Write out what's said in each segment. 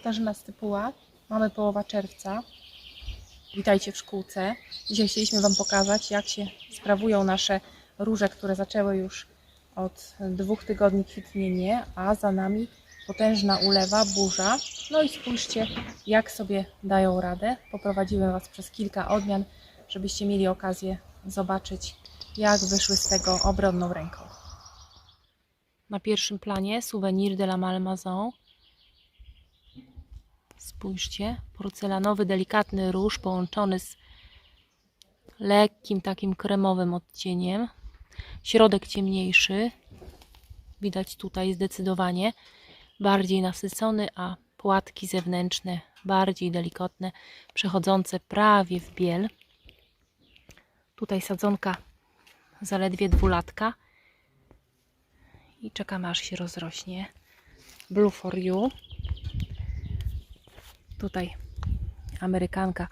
Katarzyna Stypuła. Mamy połowa czerwca. Witajcie w szkółce. Dzisiaj chcieliśmy Wam pokazać, jak się sprawują nasze róże, które zaczęły już od dwóch tygodni kwitnienie, a za nami potężna ulewa, burza. No i spójrzcie, jak sobie dają radę. Poprowadziłem Was przez kilka odmian, żebyście mieli okazję zobaczyć, jak wyszły z tego obronną ręką. Na pierwszym planie Souvenir de la Malmaison. Spójrzcie, porcelanowy, delikatny róż połączony z lekkim takim kremowym odcieniem. Środek ciemniejszy. Widać tutaj zdecydowanie bardziej nasycony, a płatki zewnętrzne bardziej delikatne, przechodzące prawie w biel. Tutaj sadzonka zaledwie dwulatka i czekamy aż się rozrośnie. Blue for You. Tutaj Amerykanka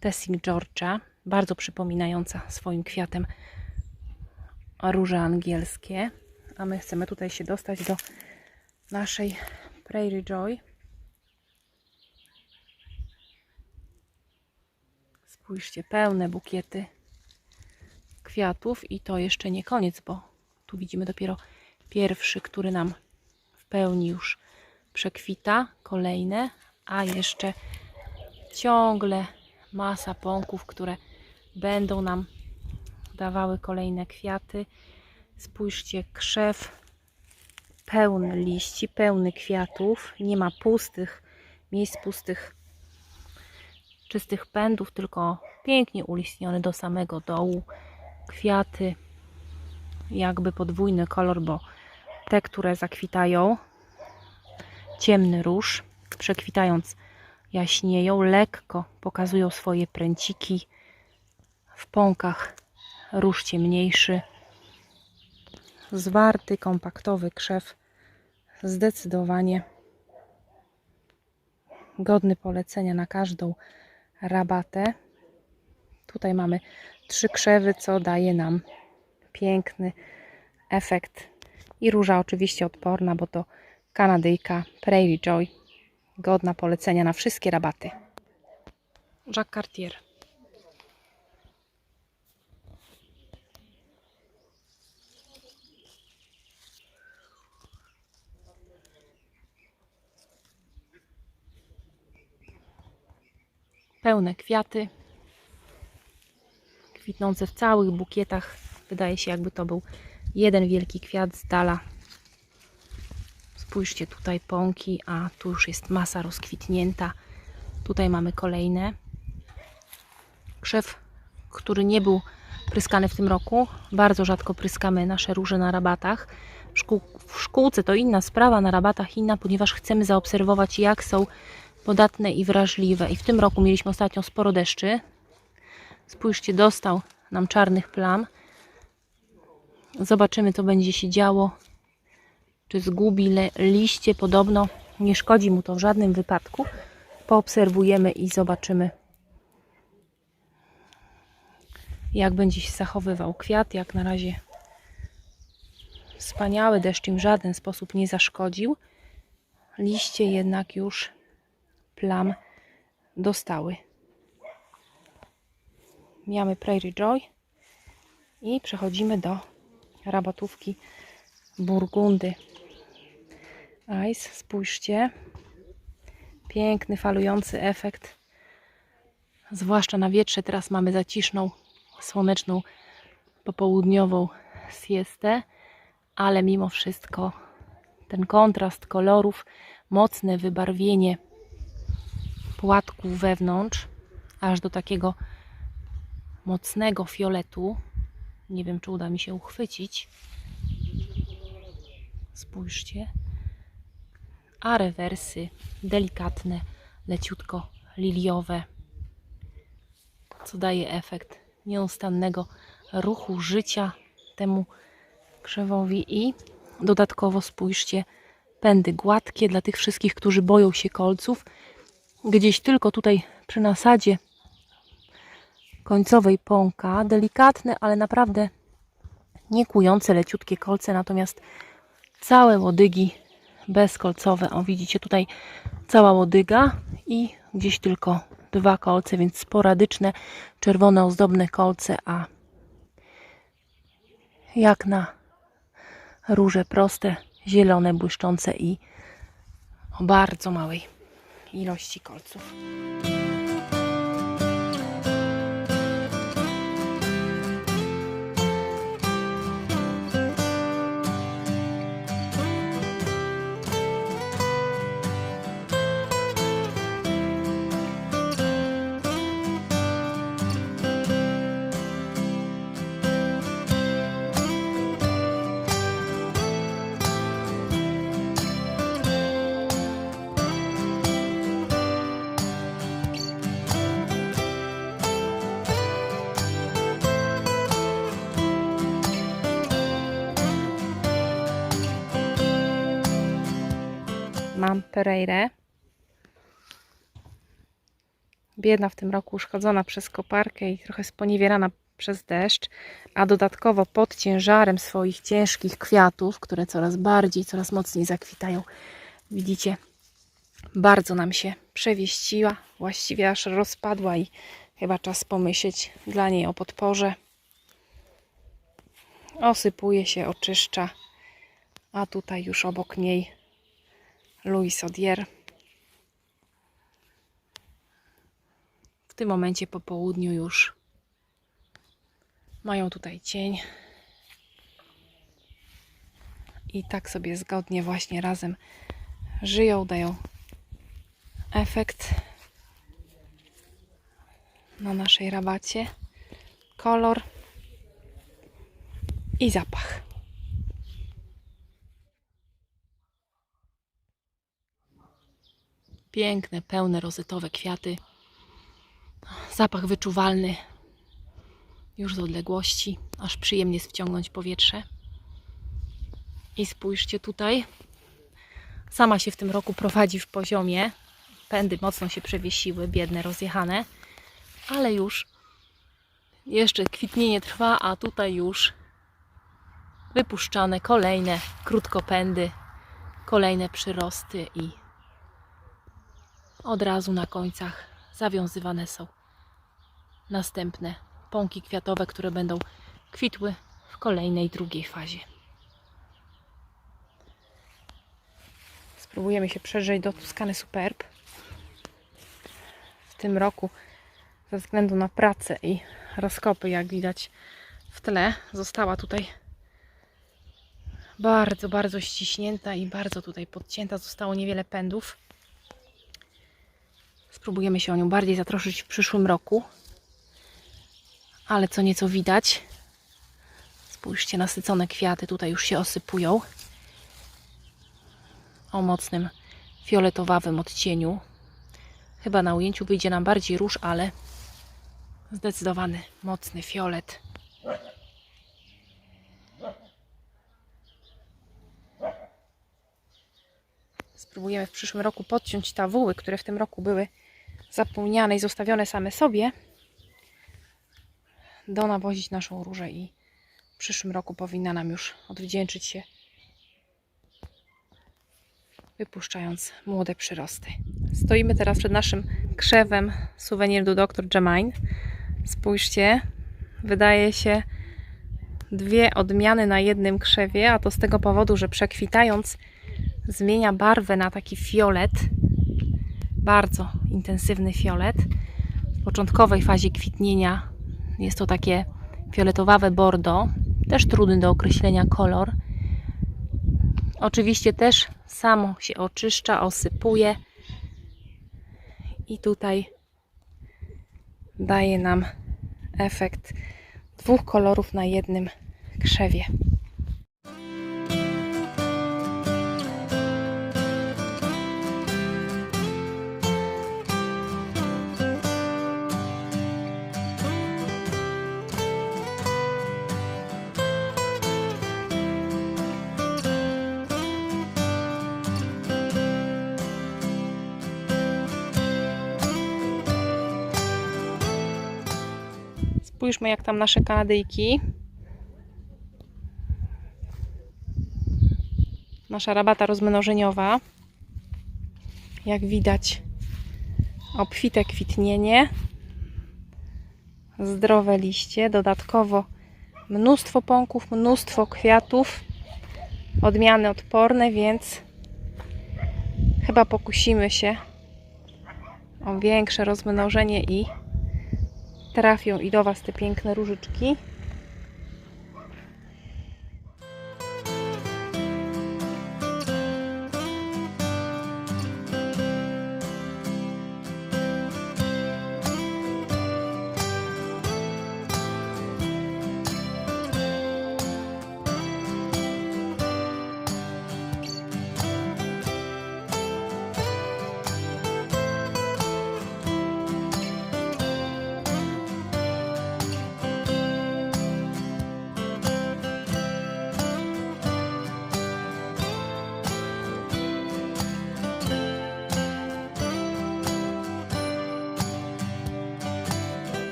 Tessing Georgia, bardzo przypominająca swoim kwiatem róże angielskie. A my chcemy tutaj się dostać do naszej Prairie Joy. Spójrzcie, pełne bukiety kwiatów i to jeszcze nie koniec, bo tu widzimy dopiero pierwszy, który nam w pełni już przekwita, kolejne, a jeszcze ciągle masa pąków, które będą nam dawały kolejne kwiaty. Spójrzcie, krzew pełny liści, pełny kwiatów, nie ma pustych miejsc, pustych czystych pędów, tylko pięknie ulistniony do samego dołu. Kwiaty jakby podwójny kolor, bo te, które zakwitają, ciemny róż, przekwitając jaśnieją, lekko pokazują swoje pręciki. W pąkach róż ciemniejszy, zwarty, kompaktowy krzew, zdecydowanie godny polecenia na każdą rabatę. Tutaj mamy trzy krzewy, co daje nam piękny efekt. I róża oczywiście odporna, bo to Kanadyjka Prairie Joy. Godna polecenia na wszystkie rabaty. Jacques Cartier. Pełne kwiaty, kwitnące w całych bukietach. Wydaje się, jakby to był jeden wielki kwiat z dala. Spójrzcie, tutaj pąki, a tu już jest masa rozkwitnięta. Tutaj mamy kolejne. Krzew, który nie był pryskany w tym roku. Bardzo rzadko pryskamy nasze róże na rabatach. W, szkół, w szkółce to inna sprawa, na rabatach inna, ponieważ chcemy zaobserwować, jak są podatne i wrażliwe. I w tym roku mieliśmy ostatnio sporo deszczy. Spójrzcie, dostał nam czarnych plam. Zobaczymy, co będzie się działo. Czy zgubi liście? Podobno nie szkodzi mu to w żadnym wypadku. Poobserwujemy i zobaczymy, jak będzie się zachowywał kwiat. Jak na razie wspaniały deszcz im w żaden sposób nie zaszkodził. Liście jednak już plam dostały. Mamy Prairie Joy i przechodzimy do rabatówki Burgundy Ice. Spójrzcie. Piękny, falujący efekt. Zwłaszcza na wietrze. Teraz mamy zaciszną, słoneczną, popołudniową siestę, ale mimo wszystko ten kontrast kolorów, mocne wybarwienie płatków wewnątrz, aż do takiego mocnego fioletu. Nie wiem, czy uda mi się uchwycić. Spójrzcie. A rewersy delikatne, leciutko liliowe, co daje efekt nieustannego ruchu życia temu krzewowi? I dodatkowo spójrzcie, pędy gładkie dla tych wszystkich, którzy boją się kolców. Gdzieś tylko tutaj przy nasadzie końcowej pąka, delikatne, ale naprawdę nie kujące leciutkie kolce, natomiast całe łodygi bezkolcowe. O, widzicie tutaj cała łodyga i gdzieś tylko dwa kolce, więc sporadyczne czerwone ozdobne kolce, a jak na róże proste, zielone, błyszczące i o bardzo małej ilości kolców. Mam Pereirę. Biedna w tym roku uszkodzona przez koparkę i trochę sponiewierana przez deszcz, a dodatkowo pod ciężarem swoich ciężkich kwiatów, które coraz bardziej, coraz mocniej zakwitają. Widzicie, bardzo nam się przewieściła, właściwie aż rozpadła i chyba czas pomyśleć dla niej o podporze. Osypuje się, oczyszcza, a tutaj już obok niej Louis Odier. W tym momencie po południu już mają tutaj cień. I tak sobie zgodnie właśnie razem żyją, dają efekt na naszej rabacie. Kolor i zapach. Piękne, pełne, rozetowe kwiaty. Zapach wyczuwalny już z odległości, aż przyjemnie jest wciągnąć powietrze. I spójrzcie tutaj. Sama się w tym roku prowadzi w poziomie. Pędy mocno się przewiesiły, biedne, rozjechane, ale już jeszcze kwitnienie trwa, a tutaj już wypuszczane kolejne krótkopędy, kolejne przyrosty i od razu na końcach zawiązywane są następne pąki kwiatowe, które będą kwitły w kolejnej, drugiej fazie. Spróbujemy się przeżyć do Tuskany Superb. W tym roku ze względu na pracę i rozkopy, jak widać w tle, została tutaj bardzo, bardzo ściśnięta i bardzo tutaj podcięta. Zostało niewiele pędów. Spróbujemy się o nią bardziej zatroszczyć w przyszłym roku. Ale co nieco widać. Spójrzcie, nasycone kwiaty tutaj już się osypują. O mocnym fioletowawym odcieniu. Chyba na ujęciu wyjdzie nam bardziej róż, ale zdecydowany mocny fiolet. Spróbujemy w przyszłym roku podciąć tawuły, które w tym roku były zapomniane i zostawione same sobie, donawozić naszą różę i w przyszłym roku powinna nam już odwdzięczyć się, wypuszczając młode przyrosty. Stoimy teraz przed naszym krzewem suwenir do Dr. Jemine. Spójrzcie, wydaje się dwie odmiany na jednym krzewie, a to z tego powodu, że przekwitając zmienia barwę na taki fiolet, bardzo intensywny fiolet. W początkowej fazie kwitnienia jest to takie fioletowawe bordo, też trudny do określenia kolor. Oczywiście też samo się oczyszcza, osypuje i tutaj daje nam efekt dwóch kolorów na jednym krzewie. Spójrzmy, jak tam nasze kanadyjki. nasza rabata rozmnożeniowa. Jak widać, obfite kwitnienie, zdrowe liście, dodatkowo mnóstwo pąków, mnóstwo kwiatów, odmiany odporne, więc chyba pokusimy się o większe rozmnożenie i trafią i do Was te piękne różyczki.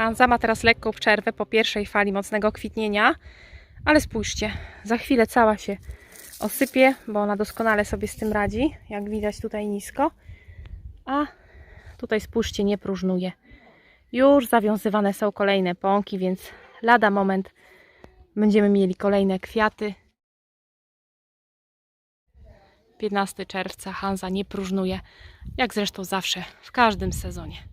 Hanza ma teraz lekką przerwę po pierwszej fali mocnego kwitnienia, ale spójrzcie, za chwilę cała się osypie, bo ona doskonale sobie z tym radzi, jak widać tutaj nisko. A tutaj spójrzcie, nie próżnuje. Już zawiązywane są kolejne pąki, więc lada moment będziemy mieli kolejne kwiaty. 15 czerwca Hanza nie próżnuje, jak zresztą zawsze w każdym sezonie.